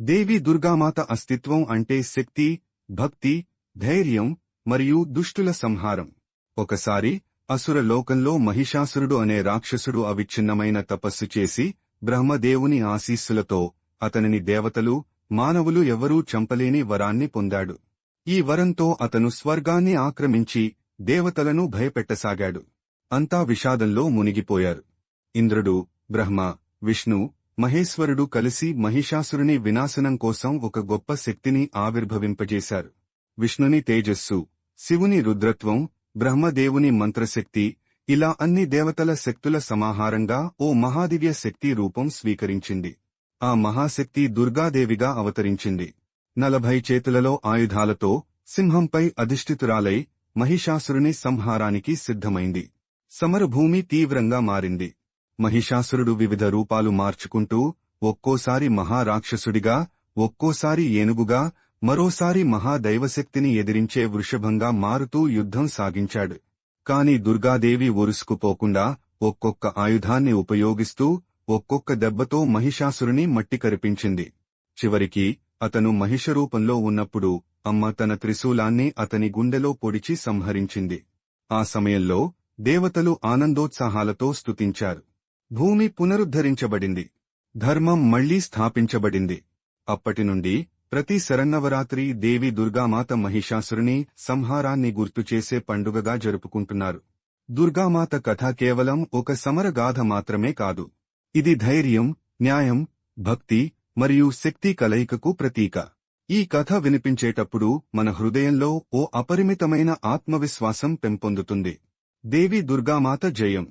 దేవి దుర్గామాత అస్తిత్వం అంటే శక్తి భక్తి ధైర్యం మరియు దుష్టుల సంహారం. ఒకసారి అసుర లోకంలో మహిషాసురుడు అనే రాక్షసుడు అవిచ్ఛిన్నమైన తపస్సు చేసి బ్రహ్మదేవుని ఆశీస్సులతో అతనిని దేవతలు మానవులు ఎవరూ చంపలేని వరాన్ని పొందాడు. ఈ వరంతో అతను స్వర్గాన్ని ఆక్రమించి దేవతలను భయపెట్టసాగాడు. అంతా విషాదంలో మునిగిపోయారు. ఇంద్రుడు బ్రహ్మ విష్ణు మహేశ్వరుడు కలిసి మహిషాసురుని వినాశనం కోసం ఒక గొప్ప శక్తిని ఆవిర్భవింపజేశారు. విష్ణుని తేజస్సు శివుని రుద్రత్వం బ్రహ్మదేవుని మంత్రశక్తి ఇలా అన్ని దేవతల శక్తుల సమాహారంగా ఓ మహాదివ్య శక్తి రూపం స్వీకరించింది. ఆ మహాశక్తి దుర్గాదేవిగా అవతరించింది. నలభై చేతులలో ఆయుధాలతో సింహంపై అధిష్ఠితురాలై మహిషాసురుని సంహారానికి సిద్ధమైంది. సమరభూమి తీవ్రంగా మారింది. మహిషాసురుడు వివిధ రూపాలు మార్చుకుంటూ ఒక్కోసారి మహారాక్షసుడిగా ఒక్కోసారి ఏనుగుగా మరోసారి మహాదైవశక్తిని ఎదిరించే వృషభంగా మారుతూ యుద్ధం సాగించాడు. కాని దుర్గాదేవి ఒరుసుకుపోకుండా ఒక్కొక్క ఆయుధాన్ని ఉపయోగిస్తూ ఒక్కొక్క దెబ్బతో మహిషాసురుని మట్టి కరిపించింది చివరికి అతను మహిషరూపంలో ఉన్నప్పుడు అమ్మ తన త్రిశూలాన్ని అతని గుండెలో పొడిచి సంహరించింది. ఆ సమయంలో దేవతలు ఆనందోత్సాహాలతో స్తుతించారు. భూమి పునరుద్ధరించబడింది. ధర్మం మళ్ళీ స్థాపించబడింది. అప్పటినుండి ప్రతి శరన్నవరాత్రి దేవి దుర్గామాత మహిషాసురుని సంహారాన్ని గుర్తుచేసే పండుగగా జరుపుకుంటున్నారు. దుర్గామాత కథ కేవలం ఒక సమరగాథ మాత్రమే కాదు. ఇది ధైర్యం న్యాయం భక్తి మరియు శక్తి కలయికకు ప్రతీక. ఈ కథ వినిపించేటప్పుడు మన హృదయంలో ఓ అపరిమితమైన ఆత్మవిశ్వాసం పెంపొందుతుంది. దేవి దుర్గామాత జయం.